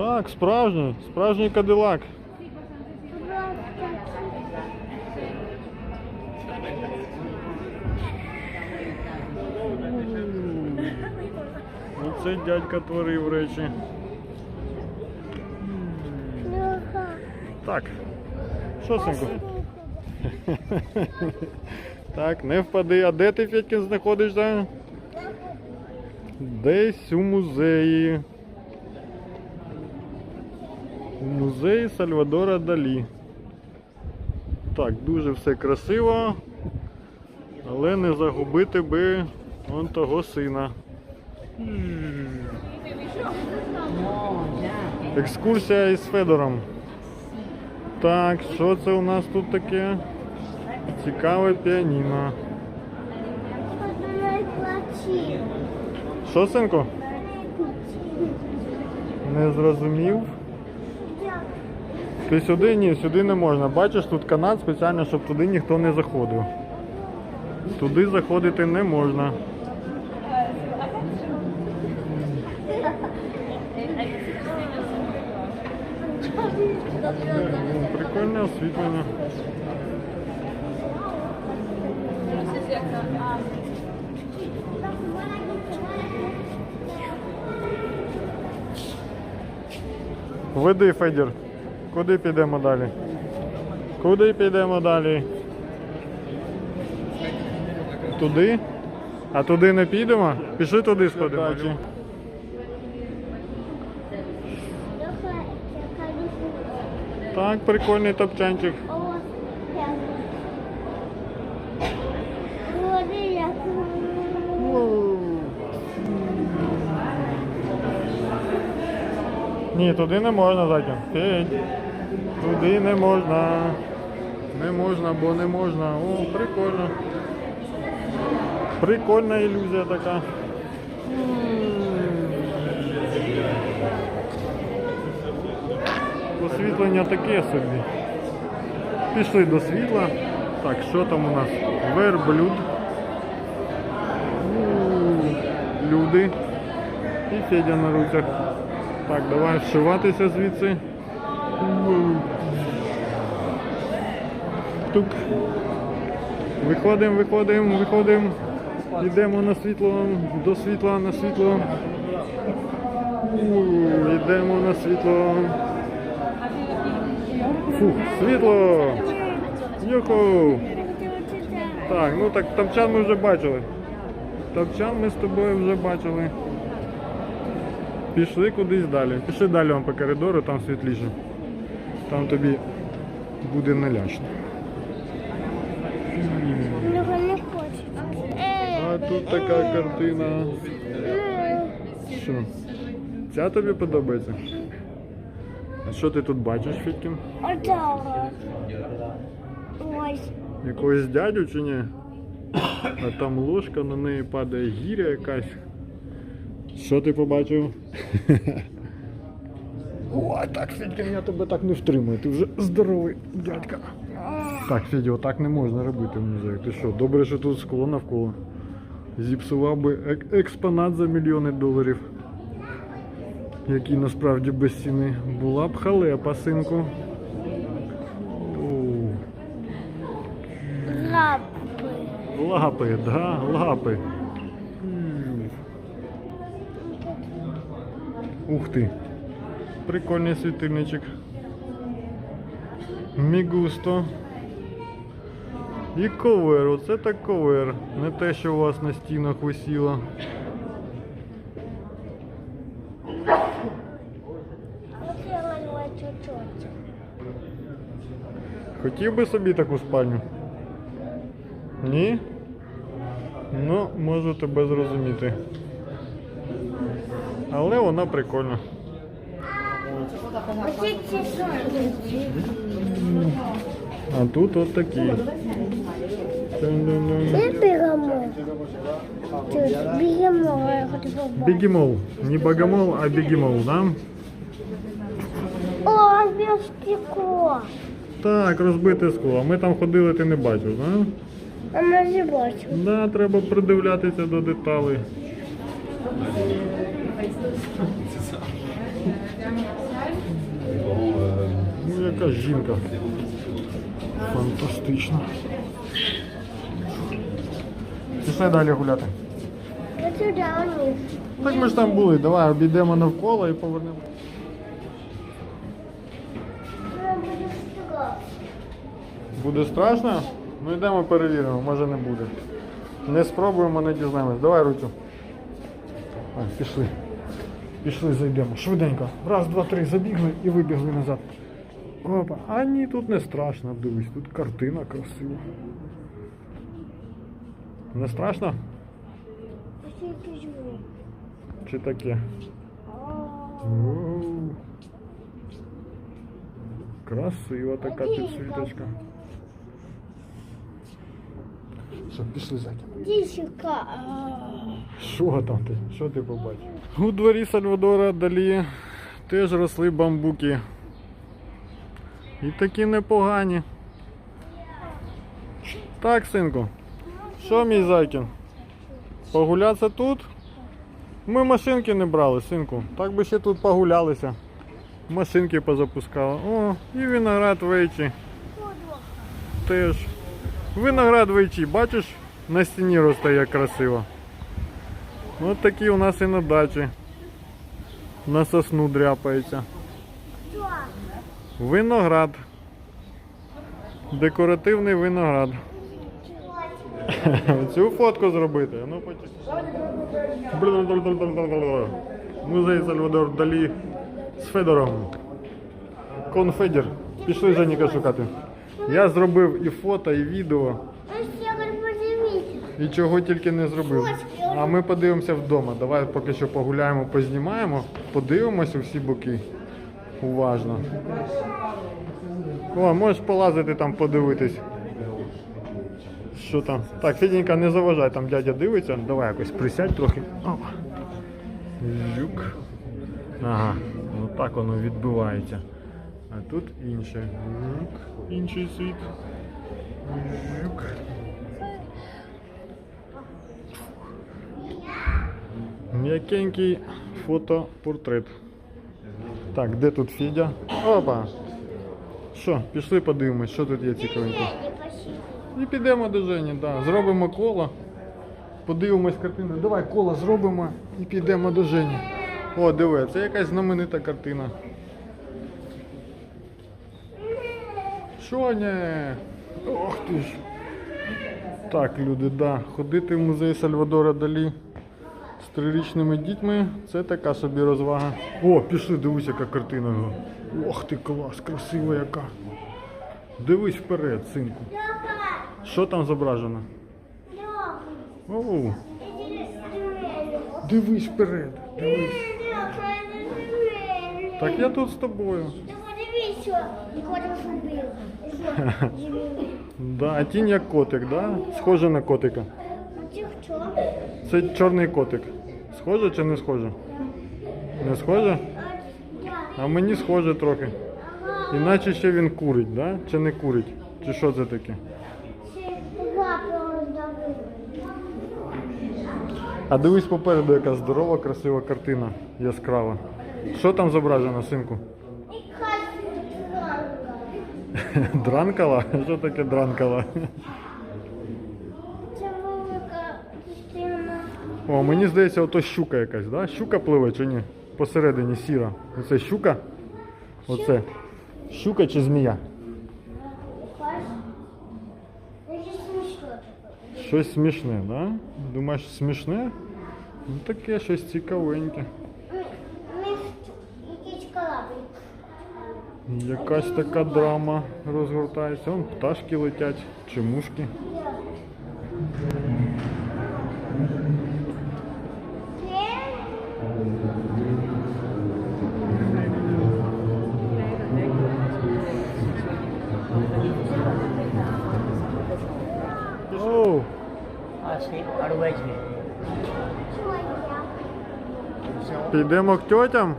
Так, справжній, справжній кадилак. Оце дядька творив речі. Так. Що, синку? Так, не впади. А де ти, Федькін, знаходишся? Десь у музеї. У музеї Сальвадора Далі. Так, дуже все красиво, але не загубити би он того сина. Екскурсія із Федором. Так, що це у нас тут таке? Цікаве піаніно. Що, синку? Не зрозумів. Ти сюди? Ні, сюди не можна. Бачиш, тут канат спеціально, щоб туди ніхто не заходив. Туди заходити не можна. Прикольне освітлення. Веди, Федір. Куди підемо далі? Куди підемо далі? Туди? А туди не підемо? Пішли туди сходимо. Так, прикольний топчанчик. Ні, туди не можна. Федь. Туди не можна. Не можна, бо не можна. О, прикольно. Прикольна ілюзія така. Освітлення таке собі. Пішли до світла. Так, що там у нас? Верблюд. Люди. І Федя на руцях. Так, давай вшиватися звідси. Тук. Виходимо, виходимо, виходимо. Йдемо на світло, до світла, на світло. Йдемо на світло. Фух, світло! Юху! Так, ну так топчан ми вже бачили. Топчан ми з тобою вже бачили. Пішли кудись далі. Пішли далі вам по коридору, там світліше. Там тобі буде налячно. А тут така картина. Що? Ця тобі подобається? А що ти тут бачиш, Фіткін? Ось. Якогось дядю чи ні? А там ложка, на неї падає гіря якась. Що ти побачив? Ой, так, Федька, я тебе так не втримую. Ти вже здоровий дядька. Так, Федя, отак не можна робити в музеї. Ти що, добре, що тут скло навколо. Зіпсував би ек- експонат за мільйони доларів. Який насправді без ціни. Була б халепа, синку. Лапи. Лапи, да, лапи. Ух ти. Прикольний світильничок. Мігусто. І ковер, оце так ковер. Не те, що у вас на стінах висіло. Хотів би собі таку спальню? Ні? Ну, можу тебе зрозуміти. Але вона прикольна. А тут от такі. Я хочу побачити. Бігімол. Не богомол, а бігімол, да? О, без стекло. Так, розбите скло. Ми там ходили, ти не бачив, да? А ми не бачимо. Да, треба придивлятися до деталей. Ну, яка жінка. Фантастична. Пішли далі гуляти. Так ми ж там були, давай обійдемо навколо і повернемо. Буде страшно? Ну йдемо перевіримо, може не буде. Не спробуємо, не дізнаємось. Давай. А, пішли. Пішли, зайдемо. Швиденько. Раз, два, три, забігли і вибігли назад. Опа. А ні, тут не страшно, дивись, тут картина красива. Не страшно? Чи таке? Красива така підсвіточка. Що, пішли зайдемо. Що там ти? Що ти побачив? У дворі Сальвадора Далі теж росли бамбуки. І такі непогані. Так, синку. Що, мій зайкін? Погулятися тут? Ми машинки не брали, синку. Так би ще тут погулялися. Машинки позапускали. О, і виноград вейчі. Теж. Виноград вейчі, бачиш, на стіні росте як красиво. Ось такі у нас і на дачі. На сосну дряпається. Виноград. Декоративний виноград. Цю фотку зробити. Ну. Музей Сальвадор Далі з Федором. Конфедер. Пішли Женіка шукати. Я зробив і фото, і відео. І чого тільки не зробив. А ми подивимося вдома. Давай поки що погуляємо, познімаємо, подивимося у всі боки. Уважно. О, можеш полазити там подивитись. Що там? Так, Феденька, не заважай, там дядя дивиться. Давай якось присядь трохи. О. Жук. Ага, ну так воно відбивається. А тут інше. Жук. Інший світ. Жук. М'якенький фотопортрет. Так, де тут Федя? Опа! Що, пішли подивимось, що тут є цікавенько. І підемо до Жені, да. зробимо коло. Подивимось картину. Давай коло зробимо і підемо до Жені. О, диви, це якась знаменита картина. Що не? Ох ти ж. Так, люди, да. Ходити в музей Сальвадора Далі з трирічними дітьми це така собі розвага. О, пішли, дивись, яка картина. Ох ти клас, красива яка. Дивись вперед, синку. Що там зображено? Оу, дивись вперед. Дивись. Так я тут з тобою. Да, а тінь як котик, да? Схоже на котика. Це чорний котик. Схоже чи не схоже? Не схоже? А мені схоже трохи. Іначе ще він курить, да? Чи не курить? Чи що це таке? А дивись попереду, яка здорова, красива картина, яскрава. Що там зображено, синку? Дранкала? Що таке дранкала? О, мені здається, ото щука якась, да? Щука пливе чи ні? Посередині сіра. Оце щука? Оце. Щука чи змія? Щось смішне, да? Думаєш, смішне? Ну таке щось цікавеньке. Якась така драма розгортається. Вон пташки летять, чи мушки. Ясні, арвечні. Підемо к тьотям?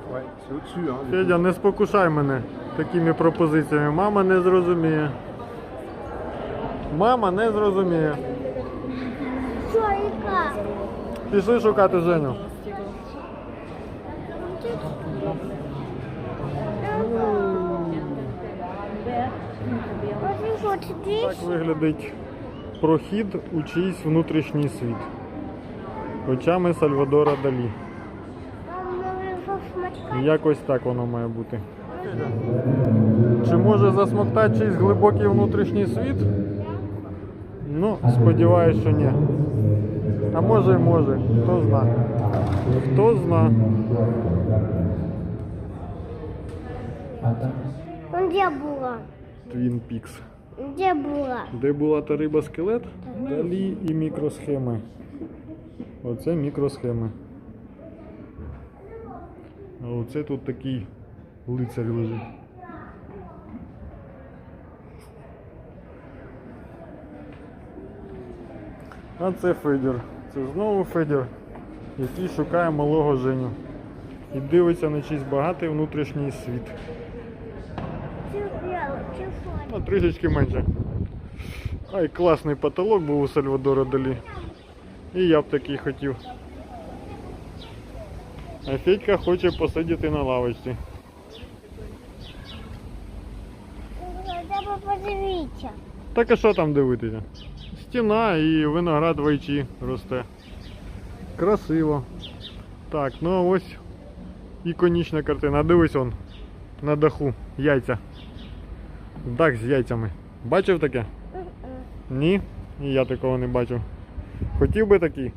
Федя, не спокушай мене такими пропозиціями. Мама не зрозуміє. Мама не зрозуміє. Пішли шукати Женю. Так виглядить прохід у чийсь внутрішній світ. Очами Сальвадора Далі. Якось так воно має бути. Чи може засмоктати чийсь глибокий внутрішній світ? Ну, сподіваюсь, що ні. А може і може, хто зна. Хто зна. Твін Пікс. Где была? Де була та риба скелет? Далі і мікросхеми. Оце мікросхеми. А оце тут такий лицар лежить. А це Федір. Це знову Федір, який шукає малого Женю. І дивиться на чийсь багатий внутрішній світ. Телефон. Ну, трішечки менше. Ай, класний потолок був у Сальвадора Далі. І я б такий хотів. А Федька хоче посидіти на лавочці. Треба подивитися. Так а що там дивитися? Стіна і виноград вайчі росте. Красиво. Так, ну а ось іконічна картина. А Дивись он на даху. Яйця. Дах з яйцями. Бачив таке? Ні, і я такого не бачив. Хотів би такий.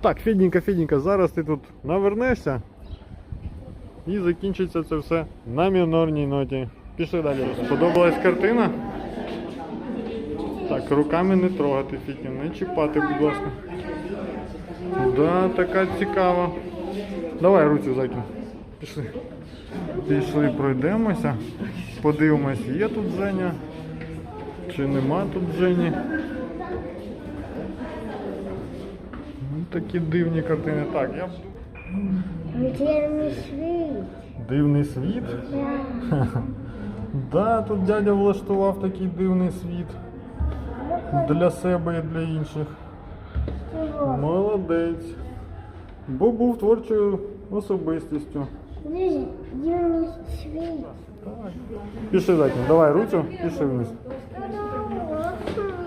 Так, Фідненька, Фідненька, зараз ти тут навернешся і закінчиться це все на мінорній ноті. Пішли далі. Сподобалась картина? Так, руками не трогати Фітню, не чіпати, будь ласка. Да, така цікава. Давай руцю закинь. Пішли. Пішли, пройдемося. Подивимось, є тут Женя. Чи нема тут Жені? Ну, Такі дивні картини. Так, я не світ? Дивний світ. Да. Да, тут дядя влаштував такий дивний світ. Для себе і для інших. Молодець. Бо був творчою особистістю. Дивний світ. Так. Пішли Закін, давай руцю, пішли вниз.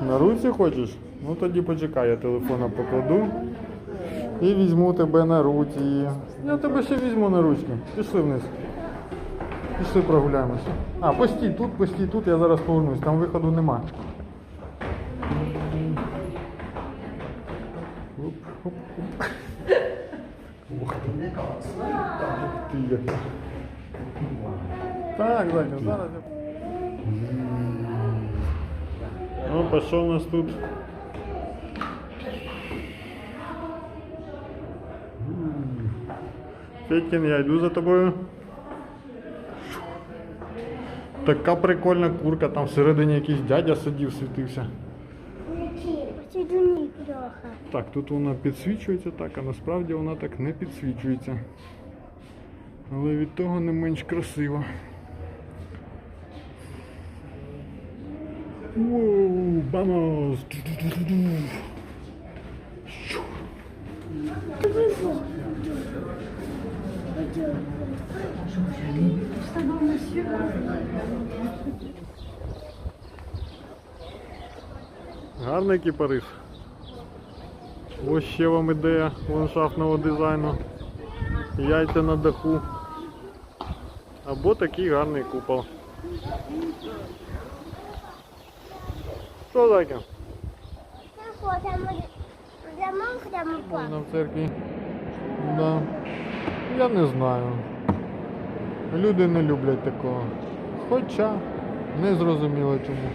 На руці хочеш? Ну тоді почекай, я телефона покладу. І візьму тебе на руці. Я тебе ще візьму на ручки. Пішли вниз. Пішли прогуляємося. А, постій тут, постій тут, я зараз повернусь, там виходу нема. Ух ти. Так, Закін, зараз. Ну, пішов у нас тут. Федькін, я йду за тобою. Така прикольна курка, там всередині якийсь дядя сидів, світився. Так, тут вона підсвічується так, а насправді вона так не підсвічується. Але від того не менш красиво. Воу, бамос! Гарний кіпарис. Ось ще вам ідея ландшафтного дизайну. Яйця на даху. Або такий гарний купол. Що таке? Можна в церкві. Да. Я не знаю. Люди не люблять такого. Хоча не зрозуміло чому.